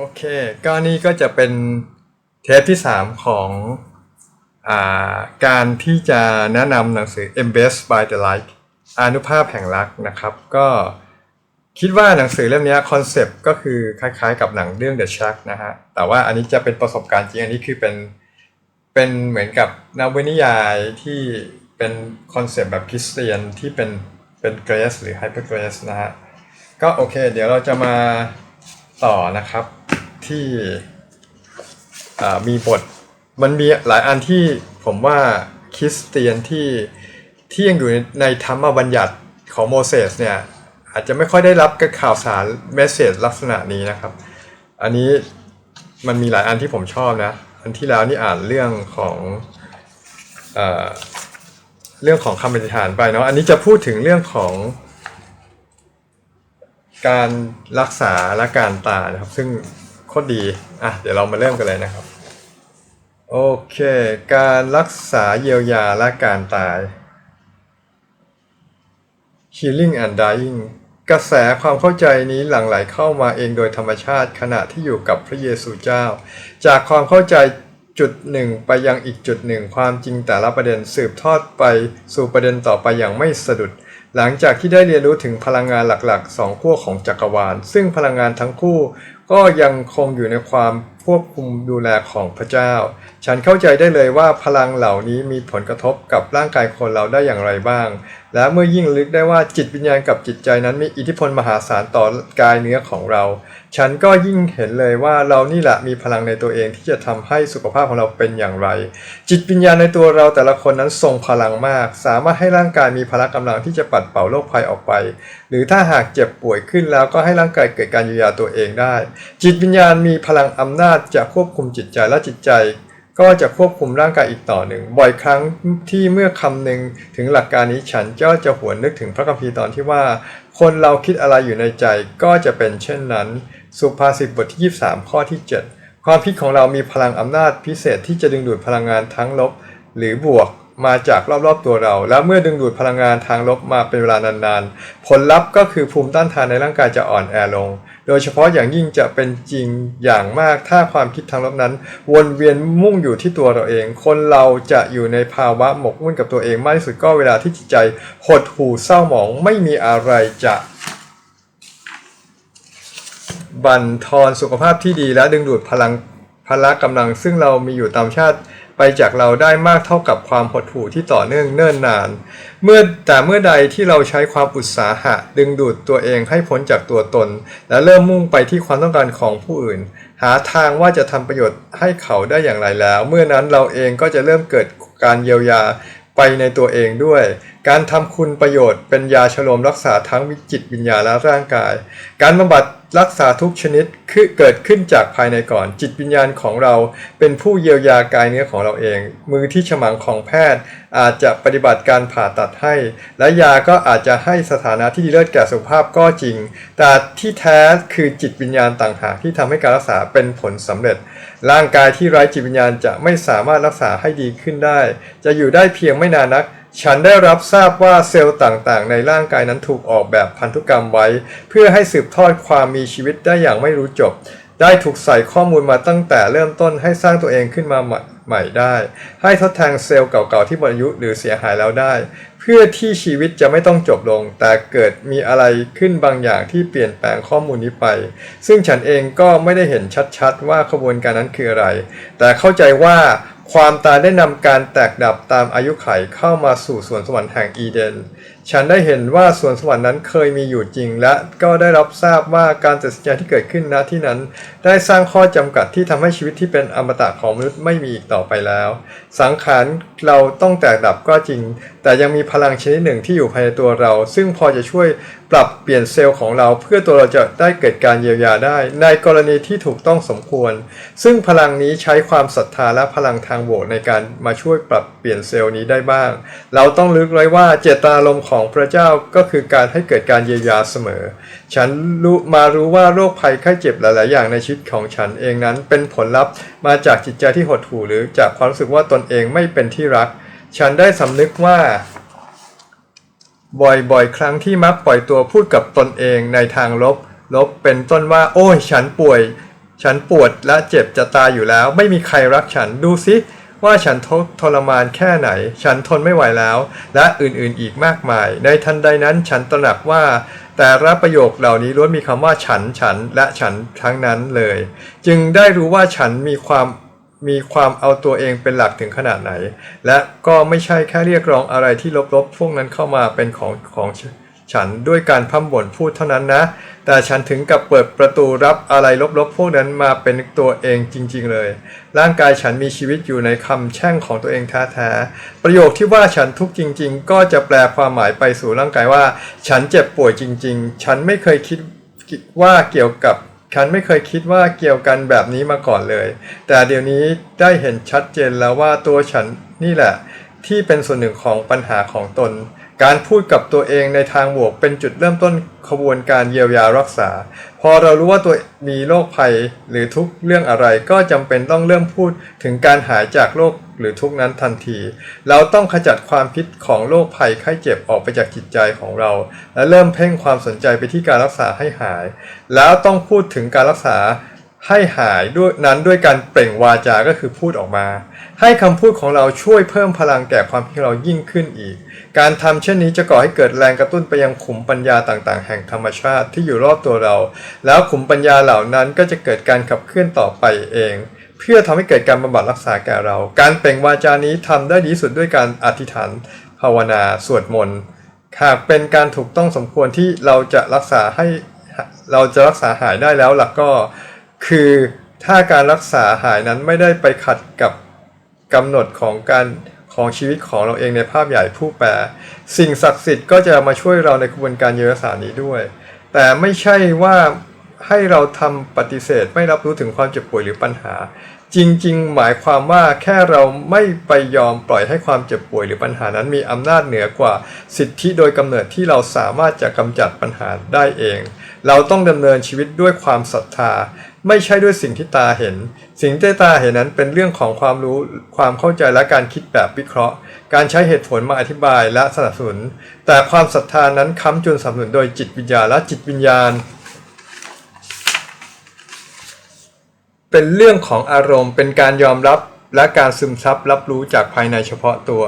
โอเค ก็นี่ก็จะเป็นเทปที่ 3 ของอาการที่จะแนะนำหนังสือ Embest by the Light อนุภาพแห่งรักนะครับ ก็คิดว่าหนังสือเล่มนี้คอนเซปต์ก็คือคล้ายๆกับหนังเรื่อง The Shack นะฮะ แต่ว่าอันนี้จะเป็นประสบการณ์จริง อันนี้คือเป็นเป็นเหมือนกับนวนิยายที่เป็นคอนเซปต์แบบคริสเตียนที่เป็นเป็นเกรสหรือไฮเปอร์เกรสนะฮะ ก็โอเค เดี๋ยวเราจะมาต่อนะครับ ที่มีบทมันมีหลายอันที่ผมว่าคริสเตียนที่ที่ยังอยู่ในธรรมบัญญัติของโมเสสเนี่ยอาจจะไม่ค่อยได้รับกับข่าวสารเมสเซจลักษณะนี้นะครับ อันนี้มันมีหลายอันที่ผมชอบนะ อันที่แล้วนี่อ่านเรื่องของเอเรื่องของคำอธิฐานไปเนาะอันนี้จะพูดถึงเรื่องของการรักษาและการตานะครับ ซึ่ง โคตรดีอะเดี๋ยวเรามาเริ่มกันเลยนะครับ โอเค การรักษาเยียวยาและการตาย Healing and Dying กระแสความเข้าใจนี้หลั่งไหลเข้ามาเองโดยธรรมชาติขณะที่อยู่กับพระเยซูเจ้า จากความเข้าใจจุดหนึ่งไปยังอีกจุดหนึ่งความจริงแต่ละประเด็นสืบทอดไปสู่ประเด็นต่อไปอย่างไม่สะดุด หลังจากที่ได้เรียนรู้ถึงพลังงานหลักๆสองขั้วของจักรวาล ซึ่งพลังงานทั้งคู่ ก็ยังคงอยู่ในความ ควบคุมดูแลของพระเจ้า ฉันเข้าใจได้เลยว่าพลังเหล่านี้มีผลกระทบกับร่างกายคนเราได้อย่างไรบ้าง และเมื่อยิ่งลึกได้ว่าจิตวิญญาณกับจิตใจนั้นมีอิทธิพลมหาศาลต่อกายเนื้อของเรา ฉันก็ยิ่งเห็นเลยว่าเรานี่แหละมีพลังในตัวเองที่จะทำให้สุขภาพของเราเป็นอย่างไร จิตวิญญาณในตัวเราแต่ละคนนั้นทรงพลังมาก สามารถให้ร่างกายมีพละกำลังที่จะปัดเป่าโรคภัยออกไป หรือถ้าหากเจ็บป่วยขึ้นแล้วก็ให้ร่างกายเกิดการเยียวยาตัวเองได้ จิตวิญญาณมีพลังอำนาจจะควบคุมจิตใจและจิตใจ ก็จะควบคุมร่างกายอีกต่อหนึ่ง บ่อยครั้งที่เมื่อคำหนึ่งถึงหลักการนี้ฉันก็จะหวนนึกถึงพระคัมภีร์ตอนที่ว่า คนเราคิดอะไรอยู่ในใจก็จะเป็นเช่นนั้น สุภาษิตบทที่ 23 ข้อที่ 7 ความคิดของเรามีพลังอำนาจพิเศษที่จะดึงดูดพลังงานทั้งลบ หรือบวก มาจากรอบๆตัวเรา และเมื่อดึงดูดพลังงานทางลบมาเป็นเวลานานๆ ผลลัพธ์ก็คือภูมิต้านทานในร่างกายจะอ่อนแอลง โดยเฉพาะอย่างยิ่งจะเป็นจริงอย่างมากถ้าความคิดทางลบนั้น วนเวียนมุ่งอยู่ที่ตัวเราเอง คนเราจะอยู่ในภาวะหมกมุ่นกับตัวเองมากที่สุดก็เวลาที่จิตใจหดหู่เศร้าหมองไม่มีอะไรจะบั่นทอนสุขภาพที่ดีและดึงดูดพลังพละกำลังซึ่งเรามีอยู่ตามชาติ ไปจากเราได้มากเท่ากับความหดหู่ที่ต่อเนื่องเนิ่นนาน เมื่อแต่เมื่อใดที่เราใช้ความอุตสาหะ ดึงดูดตัวเองให้พ้นจากตัวตน และเริ่มมุ่งไปที่ความต้องการของผู้อื่น หาทางว่าจะทำประโยชน์ให้เขาได้อย่างไรแล้ว เมื่อนั้นเราเองก็จะเริ่มเกิดการเยียวยาไปในตัวเองด้วย การทำคุณประโยชน์เป็นยาชโลมรักษาทั้งวิจิตวิญญาณและร่างกาย การบำบัด รักษาทุกชนิดคือเกิดขึ้นจากภายในก่อน จิตวิญญาณของเราเป็นผู้เยียวยากายเนื้อของเราเอง มือที่ฉมังของแพทย์ อาจจะปฏิบัติการผ่าตัดให้ และยาก็อาจจะให้สถานะที่ดีเลิศแก่สุขภาพก็จริง แต่ที่แท้คือจิตวิญญาณต่างหากที่ทำให้การรักษาเป็นผลสำเร็จ ร่างกายที่ไร้จิตวิญญาณจะไม่สามารถรักษาให้ดีขึ้นได้ จะอยู่ได้เพียงไม่นานนัก ฉันได้รับทราบว่าเซลล์ต่างๆ ในร่างกายนั้นถูกออกแบบพันธุกรรมไว้ เพื่อให้สืบทอดความมีชีวิตได้อย่างไม่รู้จบ ได้ถูกใส่ข้อมูลมาตั้งแต่เริ่มต้นให้สร้างตัวเองขึ้นมาใหม่ใหม่ได้ ให้ทดแทนเซลล์เก่าๆที่หมดอายุหรือเสียหายแล้วได้ เพื่อที่ชีวิตจะไม่ต้องจบลง แต่เกิดมีอะไรขึ้นบางอย่างที่เปลี่ยนแปลงข้อมูลนี้ไป ซึ่งฉันเองก็ไม่ได้เห็นชัดๆ ว่าขบวนการนั้นคืออะไร แต่เข้าใจว่า ความตายได้นำการแตกดับตามอายุไขเข้ามาสู่สวนสวรรค์แห่งอีเดน ฉันได้เห็นว่าสวนสวรรค์นั้นเคยมีอยู่จริง และก็ได้รับทราบว่าการตัดสินใจที่เกิดขึ้นณที่นั้น ได้สร้างข้อจำกัดที่ทำให้ชีวิตที่เป็นอมตะของมนุษย์ไม่มีอีกต่อไปแล้ว สังขารเราต้องแตกดับก็จริง แต่ยังมีพลังชนิดหนึ่งที่อยู่ภายในตัวเรา ซึ่งพอจะช่วย ปรับเปลี่ยนเซลล์ของเราเพื่อตัวเราจะได้เกิดการเยียวยาได้ ในกรณีที่ถูกต้องสมควร ซึ่งพลังนี้ใช้ความศรัทธาและพลังทางโหวตในการมาช่วยปรับเปลี่ยนเซลล์นี้ได้บ้าง เราต้องลึกไว้ว่าเจตนารมณ์ของพระเจ้าก็คือการให้เกิดการเยียวยาเสมอ ฉันรู้มารู้ว่าโรคภัยไข้เจ็บหลาย ๆ อย่างในชีวิตของฉันเองนั้น เป็นผลลัพธ์มาจากจิตใจที่หดหู่หรือจากความรู้สึกว่าตนเองไม่เป็นที่รัก ฉันได้สำนึกว่า บ่อยๆครั้งที่มักปล่อยตัวพูดกับตนเองในทางลบ ลบเป็นต้นว่า โอ้ย ฉันป่วย ฉันปวดและเจ็บจะตายอยู่แล้ว ไม่มีใครรักฉันดูสิว่าฉันทรทรมานแค่ไหน ฉันทนไม่ไหวแล้ว และอื่นๆอีกมากมาย ในทันใดนั้นฉันตระหนักว่า แต่ละประโยคเหล่านี้ล้วนมีคำว่าฉัน ฉัน และฉันทั้งนั้นเลย จึงได้รู้ว่าฉันมีความ มีความเอาตัวเองเป็นหลักถึงขนาดไหน และก็ไม่ใช่แค่เรียกร้องอะไรที่ลบๆ พวกนั้นเข้ามาเป็นของของฉันด้วยการพร่ำบ่นพูดเท่านั้นนะ แต่ฉันถึงกับเปิดประตูรับอะไรลบๆ พวกนั้นมาเป็นตัวเองจริงๆเลย ร่างกายฉันมีชีวิตอยู่ในคำแช่งของตัวเองแท้ๆ ประโยคที่ว่าฉันทุกข์จริง ๆ ก็จะแปลความหมายไปสู่ร่างกายว่า ฉันเจ็บป่วยจริง ๆ ฉันไม่เคยคิดว่าเกี่ยวกับ ฉันไม่เคยคิดว่าเกี่ยวกันแบบนี้มาก่อนเลย แต่เดี๋ยวนี้ได้เห็นชัดเจนแล้วว่าตัวฉันนี่แหละ ที่เป็นส่วนหนึ่งของปัญหาของตน การพูดกับตัวเองในทางบวกเป็นจุดเริ่มต้นขบวนการเยียวยารักษา พอเรารู้ว่าตัวมีโรคภัยหรือทุกเรื่องอะไร ก็จำเป็นต้องเริ่มพูดถึงการหายจากโรคหรือทุกนั้นทันที เราต้องขจัดความพิษของโรคภัยไข้เจ็บออกไปจากจิตใจของเรา และเริ่มเพ่งความสนใจไปที่การรักษาให้หาย แล้วต้องพูดถึงการรักษา ให้หายด้วยนั้นด้วยการเปล่งวาจาก็คือพูดออกมา ให้คำพูดของเราช่วยเพิ่มพลังแก่ความคิดเรายิ่งขึ้นอีก การทำเช่นนี้จะก่อให้เกิดแรงกระตุ้นไปยังขุมปัญญาต่างๆ แห่งธรรมชาติที่อยู่รอบตัวเรา แล้วขุมปัญญาเหล่านั้นก็จะเกิดการขับเคลื่อนต่อไปเอง เพื่อทำให้เกิดการบำบัดรักษาแก่เรา การเปล่งวาจานี้ทำได้ดีสุดด้วยการอธิษฐาน ภาวนา สวดมนต์หากเป็นการถูกต้องสมควรที่เราจะรักษาให้เราจะรักษาหายได้แล้วล่ะก็ คือถ้าการรักษาหายนั้นไม่ได้ไปขัดกับกำหนดของการของชีวิตของเราเองในภาพใหญ่ผู้แปลสิ่งศักดิ์สิทธิ์ก็จะมาช่วยเราในกระบวนการเยียวยารักษานี้ด้วย แต่ไม่ใช่ว่าให้เราทำปฏิเสธไม่รับรู้ถึงความเจ็บป่วยหรือปัญหา จริง ๆ หมายความว่าแค่เราไม่ไปยอมปล่อยให้ความเจ็บป่วยหรือปัญหานั้นมีอำนาจเหนือกว่าสิทธิโดยกำเนิดที่เราสามารถจะกำจัดปัญหาได้เอง เราต้องดำเนินชีวิตด้วยความศรัทธา ไม่ใช่ด้วยสิ่งที่ตาเห็น สิ่งที่ตาเห็นนั้นเป็นเรื่องของความรู้ความเข้าใจและการคิดแบบวิเคราะห์ การใช้เหตุผลมาอธิบายและสนับสนุน แต่ความศรัทธานั้นค้ำจุนสนับสนุนโดยจิตวิญญาณและจิตวิญญาณ เป็นเรื่องของอารมณ์ เป็นการยอมรับและการซึมซับรับรู้จากภายในเฉพาะตัว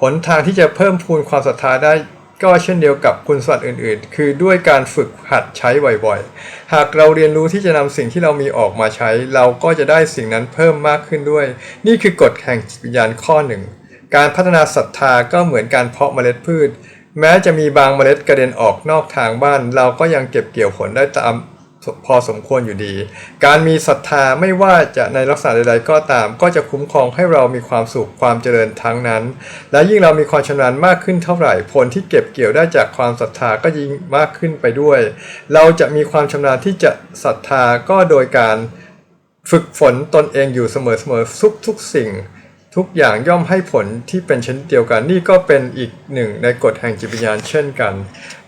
หนทางที่จะเพิ่มพูนความศรัทธาได้ ก็เช่นเดียวกับคุณสมบัติอื่นๆ คือด้วยการฝึกหัดใช้บ่อยๆ หากเราเรียนรู้ที่จะนำสิ่งที่เรามีออกมาใช้ เราก็จะได้สิ่งนั้นเพิ่มมากขึ้นด้วย นี่คือกฎแห่งจิตวิญญาณข้อหนึ่ง การพัฒนาศรัทธาก็เหมือนการเพาะเมล็ดพืช แม้จะมีบางเมล็ดกระเด็นออกนอกทางบ้าน เราก็ยังเก็บเกี่ยวผลได้ตาม พอสมควรอยู่ดี การมีศรัทธาไม่ว่าจะในลักษณะใดๆก็ตาม ก็จะคุ้มครองให้เรามีความสุขความเจริญทั้งนั้น และยิ่งเรามีความชำนาญมากขึ้นเท่าไหร่ ผลที่เก็บเกี่ยวได้จากความศรัทธาก็ยิ่งมากขึ้นไปด้วย เราจะมีความชำนาญที่จะศรัทธาก็โดยการฝึกฝนตนเองอยู่เสมอๆทุกทุกๆสิ่ง ทุกอย่างย่อมให้ผลที่เป็นเช่นเดียวกัน นี่ก็เป็นอีกหนึ่งในกฎแห่งจิตวิญญาณเช่นกัน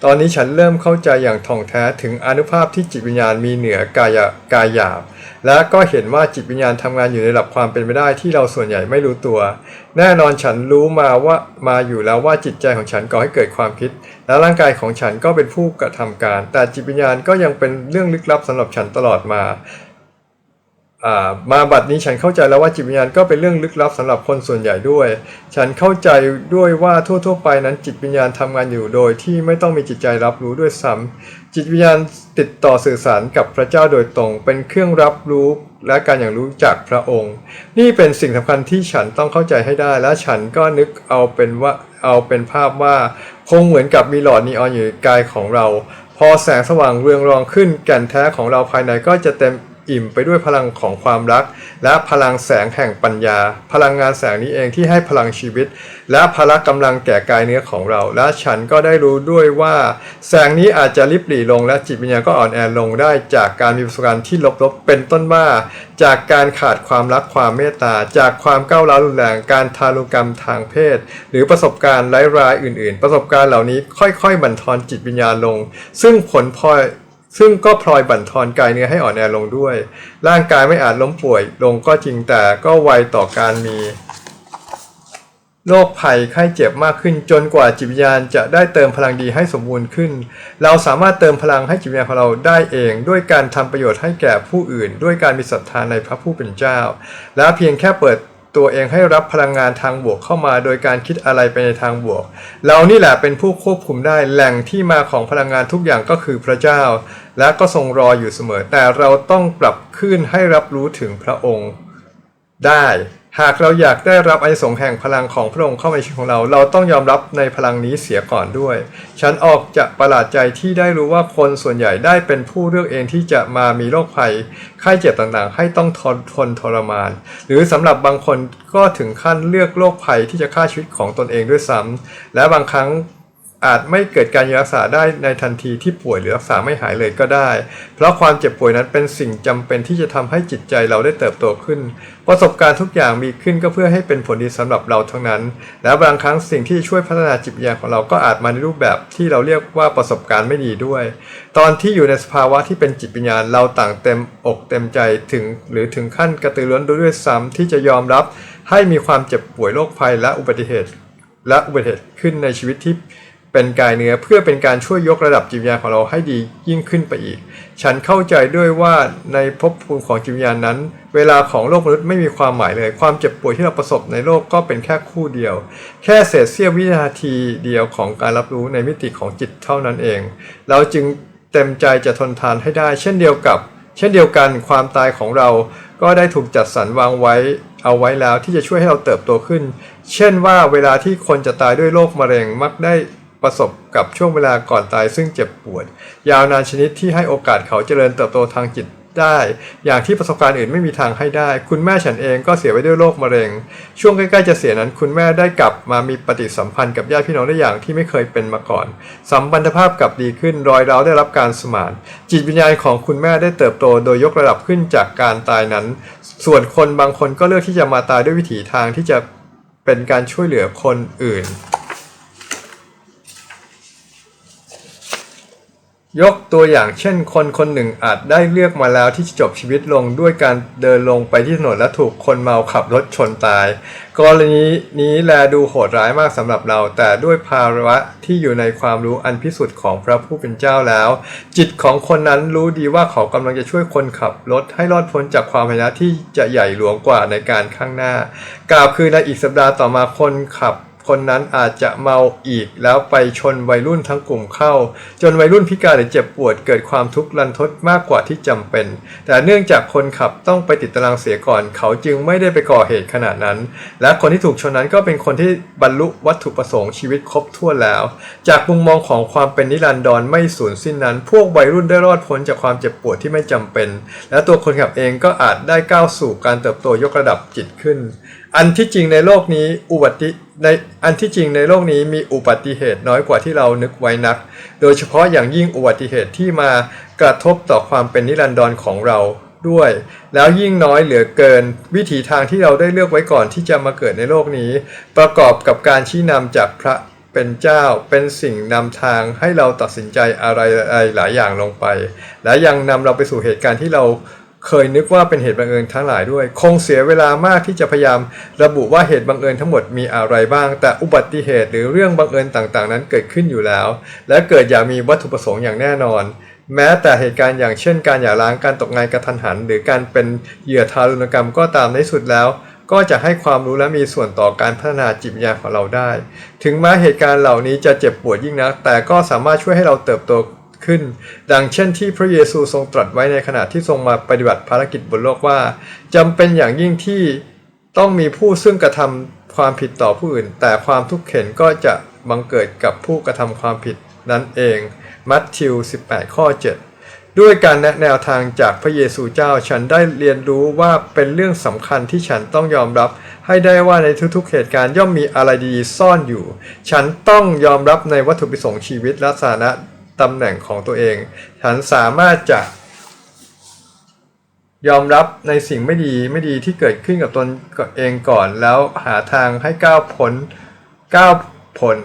ตอนนี้ฉันเริ่มเข้าใจอย่างท่องแท้ถึงอนุภาพที่จิตวิญญาณมีเหนือกายกายหยาบ และก็เห็นว่าจิตวิญญาณทำงานอยู่ในระดับความเป็นไปได้ที่เราส่วนใหญ่ไม่รู้ตัว แน่นอนฉันรู้มาว่ามาอยู่แล้วว่าจิตใจของฉันก่อให้เกิดความคิด และร่างกายของฉันก็เป็นผู้กระทำการ แต่จิตวิญญาณก็ยังเป็นเรื่องลึกลับสำหรับฉันตลอดมา มาบัดนี้ฉันเข้าใจแล้วว่าจิตวิญญาณก็เป็นเรื่องลึกลับสำหรับคนส่วนใหญ่ด้วย ฉันเข้าใจด้วยว่าทั่ว ๆ ไปนั้นจิตวิญญาณทำงานอยู่โดยที่ไม่ต้องมีจิตใจรับรู้ด้วยซ้ำจิตวิญญาณติดต่อสื่อสารกับพระเจ้าโดยตรง เป็นเครื่องรับรู้และการอย่างรู้จากพระองค์ นี่เป็นสิ่งสำคัญที่ฉันต้องเข้าใจให้ได้ และฉันก็นึกเอาเป็นว่าเอาเป็นภาพว่าคงเหมือนกับมีหลอดนีออนอยู่ในกายของเรา พอแสงสว่างเรืองรองขึ้นแก่นแท้ของเราภายในก็จะเต็ม อิ่มไปด้วยพลังของความรัก และพลังแสงแห่งปัญญา พลังงานแสงนี้เองที่ให้พลังชีวิต และพละกำลังแก่กายเนื้อของเรา และฉันก็ได้รู้ด้วยว่า แสงนี้อาจจะลิบหลี่ลง และจิตวิญญาณก็อ่อนแอลงได้จากการมีประสบการณ์ที่ลบๆ เป็นต้นว่า จากการขาดความรักความเมตตา จากความก้าวร้าวรุนแรงการทารุณกรรมทางเพศ หรือประสบการณ์ร้ายๆอื่น ๆ ประสบการณ์เหล่านี้ค่อยๆบั่นทอนจิตวิญญาณลง ซึ่งผลพลอย ซึ่งก็พลอยบั่นทอนกายเนื้อให้อ่อนแอลงด้วย ร่างกายไม่อาจล้มป่วยลงก็จริงแต่ก็ไวต่อการมีโรคภัยไข้เจ็บมากขึ้นจนกว่าจิตวิญญาณจะได้เติมพลังดีให้สมบูรณ์ขึ้น เราสามารถเติมพลังให้จิตวิญญาณของเราได้เอง ด้วยการทำประโยชน์ให้แก่ผู้อื่น ด้วยการมีศรัทธาในพระผู้เป็นเจ้า และเพียงแค่เปิด ตัวเองให้รับพลังงานทางบวกเข้ามาโดยการคิดอะไรไปในทางบวก เรานี่แหละเป็นผู้ควบคุมได้แหล่งที่มาของพลังงานทุกอย่างก็คือพระเจ้า และก็ทรงรออยู่เสมอ แต่เราต้องปรับขึ้นให้รับรู้ถึงพระองค์ได้ หากเราอยากได้รับอนิสงส์แห่งพลังของพระองค์เข้ามาในชีวิตของเรา เราต้องยอมรับในพลังนี้เสียก่อนด้วย ฉันออกจะประหลาดใจที่ได้รู้ว่าคนส่วนใหญ่ได้เป็นผู้เลือกเองที่จะมามีโรคภัยไข้เจ็บต่างๆ ให้ต้องทนทนทรมาน หรือสำหรับบางคนก็ถึงขั้นเลือกโรคภัยที่จะฆ่าชีวิตของตนเองด้วยซ้ำและบางครั้ง อาจไม่เกิดการรักษาได้ในทันทีที่ป่วยหรือรักษาไม่หายเลยก็ได้ เพราะความเจ็บป่วยนั้นเป็นสิ่งจำเป็นที่จะทำให้จิตใจเราได้เติบโตขึ้น ประสบการณ์ทุกอย่างมีขึ้นก็เพื่อให้เป็นผลดีสำหรับเราทั้งนั้น และบางครั้งสิ่งที่ช่วยพัฒนาจิตวิญญาณของเราก็อาจมาในรูปแบบที่เราเรียกว่าประสบการณ์ไม่ดีด้วย ตอนที่อยู่ในสภาวะที่เป็นจิตวิญญาณเราต่างเต็มอกเต็มใจถึง หรือถึงขั้นกระตือรือร้นด้วยซ้ำที่จะยอมรับ ให้มีความเจ็บป่วยโรคภัยและอุบัติเหตุ และอุบัติเหตุขึ้นในชีวิตที่ เป็นกายเนื้อเพื่อเป็นการช่วยยกระดับจิตวิญญาณของเราให้ดียิ่งขึ้นไปอีก ฉันเข้าใจด้วยว่าในภพภูมิของจิตวิญญาณนั้น เวลาของโลกมนุษย์ไม่มีความหมายเลย ความเจ็บป่วยที่เราประสบในโลกก็เป็นแค่คู่เดียว แค่เศษเสี้ยววินาทีเดียวของการรับรู้ในมิติของจิตเท่านั้นเอง เราจึงเต็มใจจะทนทานให้ได้ เช่นเดียวกับ เช่นเดียวกันความตายของเราก็ได้ถูกจัดสรรวางไว้เอาไว้แล้วที่จะช่วยให้เราเติบโตขึ้น เช่นว่าเวลาที่คนจะตายด้วยโรคมะเร็งมักได้ ประสบกับช่วงเวลาก่อนตายซึ่งเจ็บปวด ยาวนานชนิดที่ให้โอกาสเขาเจริญเติบโตทางจิตได้ อย่างที่ประสบการณ์อื่นไม่มีทางให้ได้ คุณแม่ฉันเองก็เสียไปด้วยโรคมะเร็ง ช่วงใกล้ๆจะเสียนั้น คุณแม่ได้กลับมามีปฏิสัมพันธ์กับญาติพี่น้องได้อย่างที่ไม่เคยเป็นมาก่อน สัมพันธภาพกลับดีขึ้น รอยร้าวได้รับการสมาน จิตวิญญาณของคุณแม่ได้เติบโตโดยยกระดับขึ้นจากการตายนั้น ส่วนคนบางคนก็เลือกที่จะมาตายด้วยวิถีทางที่จะเป็นการช่วยเหลือคนอื่น ยกตัวอย่างเช่น คนคนหนึ่งอาจได้เลือกมาแล้วที่จะจบชีวิตลงด้วยการเดินลงไปที่ถนนและถูกคนเมาขับรถชนตาย กรณีนี้แลดูโหดร้ายมากสำหรับเรา แต่ด้วยภาวะที่อยู่ในความรู้อันพิสุทธิ์ของพระผู้เป็นเจ้าแล้ว จิตของคนนั้นรู้ดีว่าเขากำลังจะช่วยคนขับรถให้รอดพ้นจากความพยายที่จะใหญ่หลวงกว่าในการข้างหน้า กล่าวคือในอีกสัปดาห์ต่อมาคนขับ คนนั้นอาจจะเมาอีกแล้วไปชนวัยรุ่นทั้งกลุ่มเข้า จนวัยรุ่นพิการหรือเจ็บปวดเกิดความทุกข์รันทดมากกว่าที่จำเป็น แต่เนื่องจากคนขับต้องไปติดตารางเสียก่อน เขาจึงไม่ได้ไปก่อเหตุขนาดนั้น และคนที่ถูกชนนั้นก็เป็นคนที่บรรลุวัตถุประสงค์ชีวิตครบถ้วนแล้ว จากมุมมองของความเป็นนิรันดรไม่สูญสิ้นนั้น พวกวัยรุ่นได้รอดพ้นจากความเจ็บปวดที่ไม่จำเป็น และตัวคนขับเองก็อาจได้ก้าวสู่การเติบโตยกระดับจิตขึ้น อันที่จริงในโลกนี้อุบัติในอันที่จริงในโลกนี้มีอุบัติเหตุน้อยกว่าที่เรานึกไว้นัก โดยเฉพาะอย่างยิ่งอุบัติเหตุที่มากระทบต่อความเป็นนิรันดรของเราด้วย แล้วยิ่งน้อยเหลือเกิน วิถีทางที่เราได้เลือกไว้ก่อนที่จะมาเกิดในโลกนี้ ประกอบกับการชี้นำจากพระเป็นเจ้าเป็นสิ่งนำทางให้เราตัดสินใจอะไรหลายอย่างลงไป และยังนำเราไปสู่เหตุการณ์ที่เรา เคยนึกว่าเป็นเหตุบังเอิญทั้งหลายด้วย คงเสียเวลามากที่จะพยายามระบุว่าเหตุบังเอิญทั้งหมดมีอะไรบ้าง แต่อุบัติเหตุหรือเรื่องบังเอิญต่างๆ นั้นเกิดขึ้นอยู่แล้ว และเกิดอย่างมีวัตถุประสงค์อย่างแน่นอน แม้แต่เหตุการณ์อย่างเช่น การหย่าร้างการตกงานกระทันหัน หรือการเป็นเหยื่อทารุณกรรมก็ตามในสุดแล้ว ก็จะให้ความรู้และมีส่วนต่อการพัฒนาจิตวิญญาณของเราได้ ถึงแม้เหตุการณ์เหล่านี้จะเจ็บปวดยิ่งนัก แต่ก็สามารถช่วยให้เราเติบโต ขึ้น ดังเช่นที่พระเยซูทรงตรัสไว้ในขณะที่ทรงมาปฏิบัติภารกิจบนโลกว่าจำเป็นอย่างยิ่งที่ต้องมีผู้ซึ่งกระทำความผิดต่อผู้อื่น แต่ความทุกข์เข็นก็จะบังเกิดกับผู้กระทำความผิดนั้นเอง มัทธิว 18 ข้อ 7 ด้วยการแนะแนวทางจากพระเยซูเจ้าฉันได้เรียนรู้ว่าเป็นเรื่องสำคัญที่ฉันต้องยอมรับ ให้ได้ว่าในทุกๆเหตุการณ์ย่อมมีอะไรดีซ่อนอยู่ ฉันต้องยอมรับในวัตถุประสงค์ชีวิตและสถานะ ตำแหน่งของตัวเอง ฉันสามารถจะ ยอมรับในสิ่งไม่ดีไม่ดีที่เกิดขึ้นกับตนเองก่อนแล้วหาทางให้ก้าวพ้นก้าวพ้น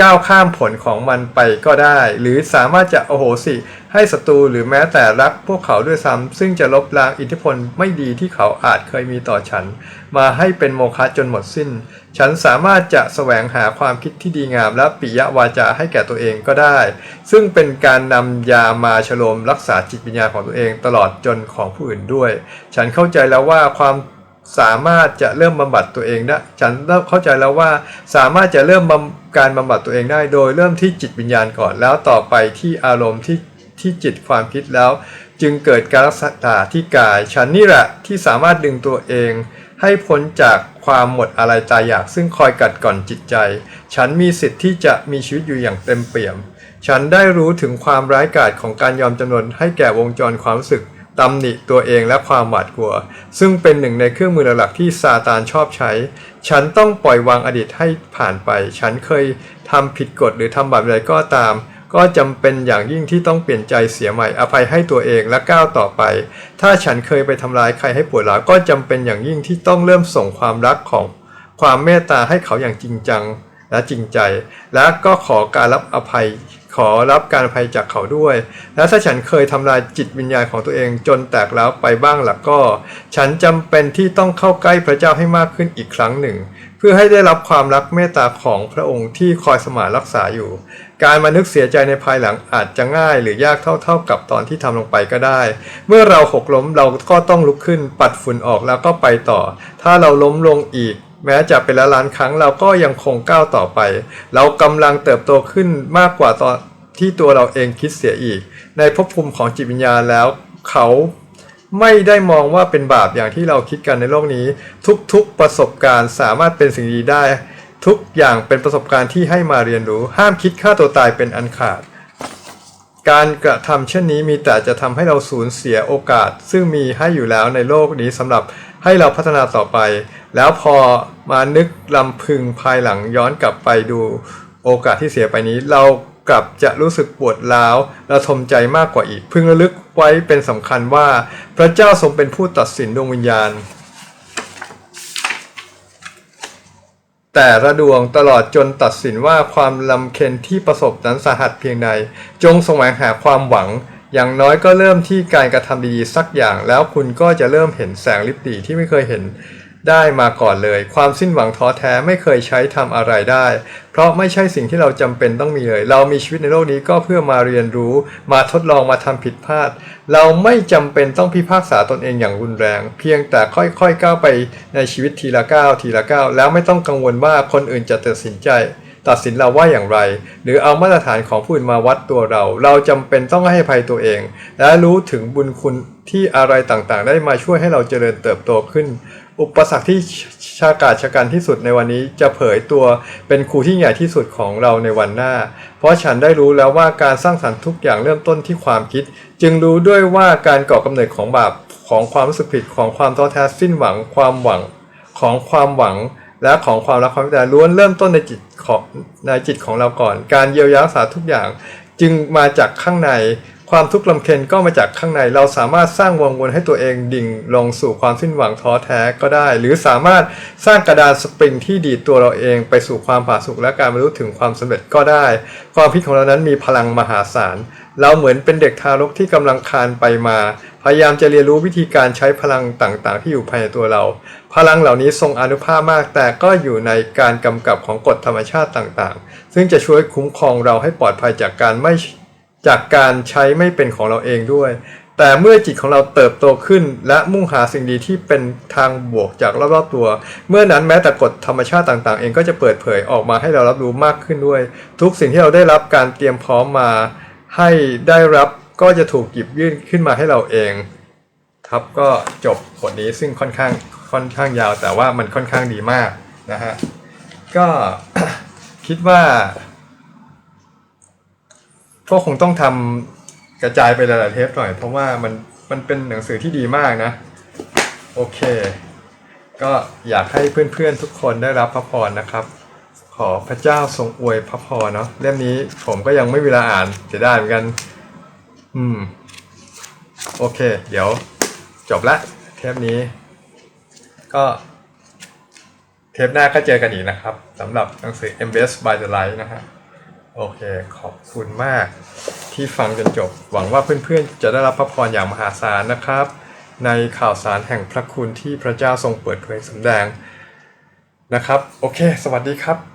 ก้าวข้ามผลของมันไปก็ได้ หรือสามารถจะโอโหสิให้ศัตรูหรือแม้แต่รักพวกเขาด้วยซ้ำซึ่งจะลบล้างอิทธิพลไม่ดีที่เขาอาจเคยมีต่อฉัน มาให้เป็นโมฆะจนหมดสิ้น ฉันสามารถจะแสวงหาความคิดที่ดีงามและปิยวาจาให้แก่ตัวเองก็ได้ ซึ่งเป็นการนำยามาฉลมรักษาจิตวิญญาณของตัวเองตลอดจนของผู้อื่นด้วย ฉันเข้าใจแล้วว่าความ สามารถจะเริ่มบำบัดตัวเองได้ฉันเริ่มเข้าใจแล้วว่าสามารถจะเริ่มการบำบัดตัวเองได้ โดยเริ่มที่จิตวิญญาณก่อน แล้วต่อไปที่อารมณ์ที่ที่จิตความคิดแล้ว จึงเกิดการรักษาที่กาย ฉันนี่แหละที่สามารถดึงตัวเอง ให้พ้นจากความหมดอะไรตายอยาก ซึ่งคอยกัดก่อนจิตใจ ฉันมีสิทธิ์ที่จะมีชีวิตอยู่อย่างเต็มเปี่ยม ฉันได้รู้ถึงความร้ายกาจของการยอมจำนนให้แก่วงจรความรู้สึก ตำหนิตัวเองและความหวาดกลัว ซึ่งเป็นหนึ่งในเครื่องมือหลักที่ซาตานชอบใช้ ฉันต้องปล่อยวางอดีตให้ผ่านไป ฉันเคยทำผิดกฎหรือทำบาปอะไรก็ตาม ก็จำเป็นอย่างยิ่งที่ต้องเปลี่ยนใจเสียใหม่อภัยให้ตัวเองและก้าวต่อไป ถ้าฉันเคยไปทำร้ายใครให้ปวดร้าวก็จำเป็นอย่างยิ่งที่ต้องเริ่มส่งความรักของความเมตตาให้เขาอย่างจริงจังและจริงใจ และก็ขอการรับอภัย ขอรับการภัยจากเขาด้วย และถ้าฉันเคยทำลายจิตวิญญาณของตัวเองจนแตกแล้วไปบ้างล่ะก็ ฉันจำเป็นที่ต้องเข้าใกล้พระเจ้าให้มากขึ้นอีกครั้งหนึ่ง เพื่อให้ได้รับความรักเมตตาของพระองค์ที่คอยสมานรักษาอยู่ การมานึกเสียใจในภายหลังอาจจะง่ายหรือยากเท่าๆกับตอนที่ทำลงไปก็ได้ เมื่อเราหกล้มเราก็ต้องลุกขึ้นปัดฝุ่นออกแล้วก็ไปต่อ ถ้าเราล้มลงอีก แม้จะเป็นละล้านครั้งเราก็ยังคงก้าวต่อไป เรากำลังเติบโตขึ้นมากกว่าตอนที่ตัวเราเองคิดเสียอีก ในภพภูมิของจิตวิญญาณแล้วเขาไม่ได้มองว่าเป็นบาปอย่างที่เราคิดกันในโลกนี้ ทุกๆประสบการณ์สามารถเป็นสิ่งดีได้ ทุกอย่างเป็นประสบการณ์ที่ให้มาเรียนรู้ ห้ามคิดฆ่าตัวตายเป็นอันขาด การกระทำเช่นนี้มีแต่จะทำให้เราสูญเสียโอกาส ซึ่งมีให้อยู่แล้วในโลกนี้สำหรับให้เราพัฒนาต่อไป แล้วพอมานึกลำพึงภายหลังย้อนกลับไปดูโอกาสที่เสียไปนี้ เรากลับจะรู้สึกปวดร้าวและทมใจมากกว่าอีก พึงระลึกไว้เป็นสำคัญว่า พระเจ้าทรงเป็นผู้ตัดสินดวงวิญญาณ แต่ระดวงตลอดจนตัดสินว่าความลำเค็นที่ประสบนั้นสาหัสเพียงใด จงแสวงหาความหวัง อย่างน้อยก็เริ่มที่การกระทำดีๆสักอย่าง แล้วคุณก็จะเริ่มเห็นแสงลิบตีที่ไม่เคยเห็น ได้มาก่อนเลย ความสิ้นหวังท้อแท้ไม่เคยใช้ทำอะไรได้ เพราะไม่ใช่สิ่งที่เราจำเป็นต้องมีเลย เรามีชีวิตในโลกนี้ก็เพื่อมาเรียนรู้ มาทดลองมาทำผิดพลาด เราไม่จำเป็นต้องพิพากษาตนเองอย่างรุนแรง เพียงแต่ค่อยๆก้าวไปในชีวิตทีละก้าวทีละก้าวแล้วไม่ต้องกังวลว่าคนอื่นจะตัดสินใจตัดสินเราว่าอย่างไร หรือเอามาตรฐานของผู้อื่นมาวัดตัวเรา เราจำเป็นต้องให้ภัยตัวเอง และรู้ถึงบุญคุณที่อะไรต่างๆ ได้มาช่วยให้เราเจริญเติบโตขึ้น อุปสรรคที่ชากาจชะกันที่สุดในวันนี้จะเผยตัวเป็นครูที่ใหญ่ที่สุดของเราในวันหน้า เพราะฉันได้รู้แล้วว่าการสร้างสรรค์ทุกอย่างเริ่มต้นที่ความคิด จึงรู้ด้วยว่าการก่อกำเนิดของบาปของความรู้สึกผิดของความท้อแท้สิ้นหวังความหวังของความหวังและของความรักความเมตตาล้วนเริ่มต้นในจิตของในจิตของเราก่อน การเยียวยารักษาทุกอย่างจึงมาจากข้างใน ความทุกข์ลำเค็ญก็มาจากข้างใน เราสามารถสร้างวงวนให้ตัวเองดิ่งลงสู่ความสิ้นหวังท้อแท้ก็ได้ หรือสามารถสร้างกระดานสปริงที่ดีตัวเราเองไปสู่ความผาสุกและการบรรลุถึงความสำเร็จก็ได้ ความคิดของเรานั้นมีพลังมหาศาล เราเหมือนเป็นเด็กทารกที่กำลังคานไปมา พยายามจะเรียนรู้วิธีการใช้พลังต่างๆ ที่อยู่ภายในตัวเรา พลังเหล่านี้ทรงอนุภาพมาก แต่ก็อยู่ในการกำกับของกฎธรรมชาติต่างๆ ซึ่งจะช่วยคุ้มครองเราให้ปลอดภัยจากการไม่ จากการใช้ไม่เป็นของเราเองด้วย แต่เมื่อจิตของเราเติบโตขึ้น และมุ่งหาสิ่งดีที่เป็นทางบวกจากรอบๆตัว เมื่อนั้นแม้แต่กฎธรรมชาติต่างๆ เองก็จะเปิดเผยออกมาให้เรารับรู้มากขึ้นด้วย ทุกสิ่งที่เราได้รับการเตรียมพร้อมมา ให้ได้รับก็จะถูกหยิบยื่นขึ้นมาให้เราเองครับก็จบบทนี้ซึ่งค่อนข้างค่อนข้างยาวแต่ว่ามันค่อนข้างดีมากนะฮะก็คิดว่า ก็คงต้องทำกระจายไปหลายๆเทปหน่อย เพราะว่ามันมันเป็นหนังสือที่ดีมากนะ โอเค ก็อยากให้เพื่อนๆทุกคนได้รับพระพรนะครับ ขอพระเจ้าทรงอวยพระพรเนาะเล่มนี้ผมก็ยังไม่เวลาอ่านเสียดายเหมือนกัน อืม โอเค เดี๋ยวจบละเทปนี้ ก็เทปหน้าก็เจอกันอีกนะครับสำหรับหนังสือ MBS by the Light นะฮะ โอเค ขอบคุณมากที่ฟังจนจบ หวังว่าเพื่อนๆ จะได้รับพระพรอย่างมหาศาลนะครับ ในข่าวสารแห่งพระคุณที่พระเจ้าทรงเปิดเผยสำแดงนะครับ โอเค สวัสดีครับ